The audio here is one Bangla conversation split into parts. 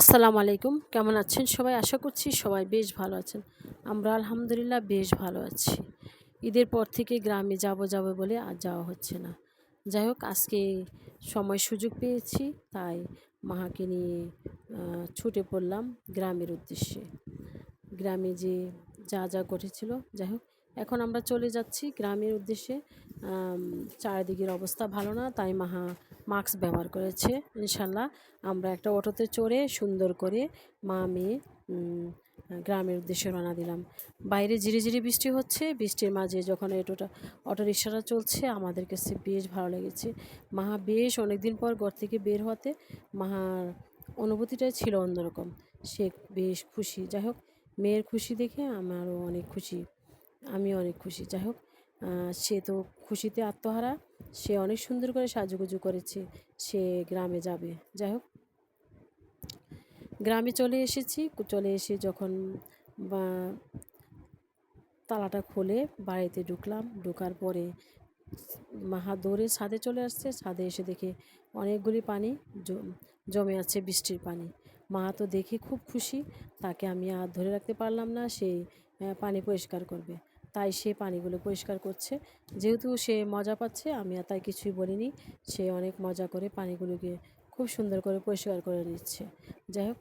আসসালামু আলাইকুম। কেমন আছেন সবাই? আশা করছি সবাই বেশ ভালো আছেন। আমরা আলহামদুলিল্লাহ বেশ ভালো আছি। ঈদের পর থেকে গ্রামে যাব যাব বলে আর যাওয়া হচ্ছে না। যাই হোক, আজকে সময় সুযোগ পেয়েছি, তাই মাহাকে নিয়ে ছুটে পড়লাম গ্রামের উদ্দেশ্যে। গ্রামে যে যা যা ঘটেছিল, যাই হোক, এখন আমরা চলে যাচ্ছি গ্রামের উদ্দেশ্যে। চারিদিকের অবস্থা ভালো না, তাই মাহা মাস্ক ব্যবহার করেছে, ইনশাল্লাহ। আমরা একটা অটোতে চড়ে সুন্দর করে মা, মেয়ে গ্রামের উদ্দেশ্যে রওনা দিলাম। বাইরে ঝিরি ঝিরি বৃষ্টি হচ্ছে। বৃষ্টির মাঝে যখন অটোটা, অটো রিক্সাটা চলছে, আমাদের কাছে বেশ ভালো লেগেছে। মাহা বেশ অনেকদিন পর ঘর থেকে বের হতে মাহার অনুভূতিটাই ছিল অন্যরকম। সে বেশ খুশি। যাই হোক, মেয়ের খুশি দেখে আমারও অনেক খুশি। আমি অনেক খুশি। যাই হোক সে তো খুশিতে আত্মহারা। সে অনেক সুন্দর করে সাজুগুজু করেছে। সে গ্রামে যাবে। যাই হোক। গ্রামে চলে এসেছি। চলে এসে যখন তালাটা খুলে বাড়িতে ঢুকলাম। ঢোকার পরে মাহা দৌড়ে ছাদে চলে আসছে। ছাদে এসে দেখে অনেকগুলি পানি জমে আছে বৃষ্টির পানি। মা তো দেখে খুব খুশি। তাকে আমি আর ধরে রাখতে পারলাম না। সে পানি পরিষ্কার করবে। তাই সে পানিগুলো পরিষ্কার করছে। যেহেতু সে মজা পাচ্ছে, আমি আর তাই কিছুই বলিনি। সে অনেক মজা করে পানিগুলোকে খুব সুন্দর করে পরিষ্কার করে নিচ্ছে। যাই হোক,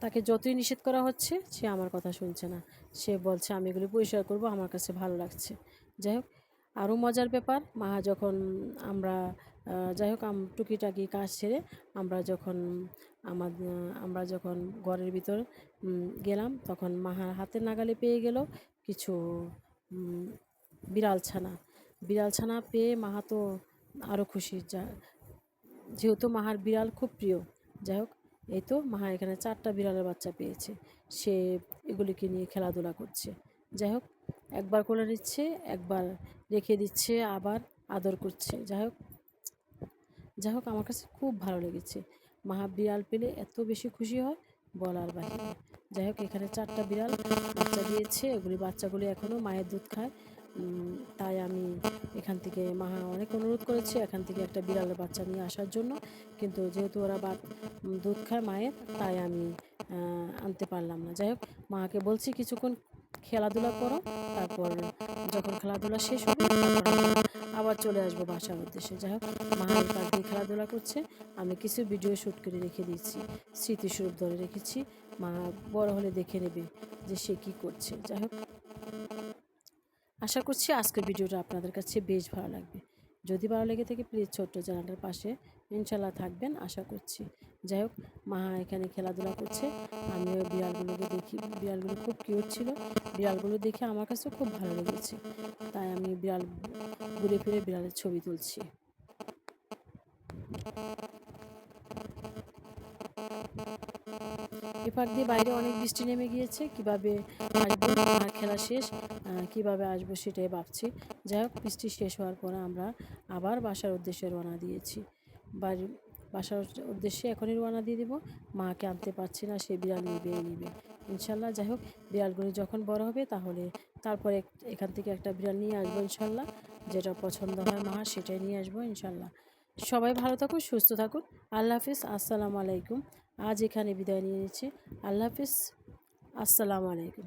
তাকে যতই নিষেধ করা হচ্ছে, সে আমার কথা শুনছে না। সে বলছে, আমি এগুলি পরিষ্কার করব, আমার কাছে ভালো লাগছে। যাই হোক, আরও মজার ব্যাপার, মা যখন আমরা যাই হোক আম, টুকিটাকি কাজ সেরে আমরা যখন, আমার, আমরা যখন ঘরের ভিতর গেলাম, তখন মাহার হাতের নাগালে পেয়ে গেল কিছু বিড়াল ছানা। বিড়াল ছানা পেয়ে মাহা তো আরও খুশি। যা, যেহেতু মাহার বিড়াল খুব প্রিয় যাই হোক এই তো মাহা এখানে চারটা বিড়ালের বাচ্চা পেয়েছে। সে এগুলিকে নিয়ে খেলাধুলা করছে। যাই হোক একবার কোলে নিচ্ছে, একবার রেখে দিচ্ছে, আবার আদর করছে। যাই হোক যাই হোক, আমার কাছে খুব ভালো লেগেছে। মাহা বিড়াল পেলে এত বেশি খুশি হয় বলার বাইরে যাই হোক, এখানে চারটা বিড়াল বাচ্চা দিয়েছে। এগুলি বাচ্চাগুলি এখনও মায়ের দুধ খায়। তাই আমি এখান থেকে মাহা অনেক অনুরোধ করেছি এখান থেকে একটা বিড়ালের বাচ্চা নিয়ে আসার জন্য। কিন্তু যেহেতু ওরা বা দুধ খায় মায়ের, তাই আমি আনতে পারলাম না। যাই হোক, মাকে বলছি কিছুক্ষণ খেলাধুলা করো। তারপর যখন খেলাধুলা শেষ হবে আবার চলে আসব বাসার উদ্দেশ্যে। যাই হোক, মা এই পাশ দিয়ে খেলাধুলা করছে। আমি কিছু ভিডিও শ্যুট করে রেখে দিয়েছি। স্মৃতিস্বরূপ ধরে রেখেছি। মা বড় হলে দেখে নেবে যে সে কী করছে। যাই হোক, আশা করছি আজকের ভিডিওটা আপনাদের কাছে বেশ ভালো লাগবে। যদি ভালো লেগে থাকে প্লিজ ছোট্ট চ্যানেলটার পাশে ইনশাল্লাহ থাকবেন, আশা করছি। যাই হোক, মা এখানে খেলাধুলা করছে। আমিও বিড়ালগুলোকে দেখি, বিড়ালগুলো খুব কিউট ছিল। বিড়ালগুলো দেখে আমার কাছে খুব ভালো লেগেছে। তাই আমি বিড়াল, ঘুরে ফিরে বিড়ালের ছবি তুলছি। এপাক দিয়ে বাইরে অনেক বৃষ্টি নেমে গিয়েছে। কীভাবে আসব খেলা শেষ কীভাবে আসব সেটাই ভাবছি। যাই হোক, বৃষ্টি শেষ হওয়ার পরে আমরা আবার বাসার উদ্দেশ্যে রওনা দিয়েছি। বাড়ি বাসার উদ্দেশ্যে এখনই রওনা দিয়ে দেবো। মাকে আনতে পারছি না, সে বিড়াল নিবে নিবে। ইনশাল্লাহ, যাই হোক, বিড়ালগুলি যখন বড় হবে, তাহলে তারপরে এখান থেকে একটা বিড়াল নিয়ে আসব ইনশাল্লাহ। যেটা পছন্দ হয় মা, সেটাই নিয়ে আসব ইনশাল্লাহ। সবাই ভালো থাকুন, সুস্থ থাকুন। আল্লাহ হাফিজ, আসসালামু আলাইকুম। আজ এখানে বিদায় নিয়ে নিচ্ছি। আল্লাহ হাফিজ, আসসালামু আলাইকুম।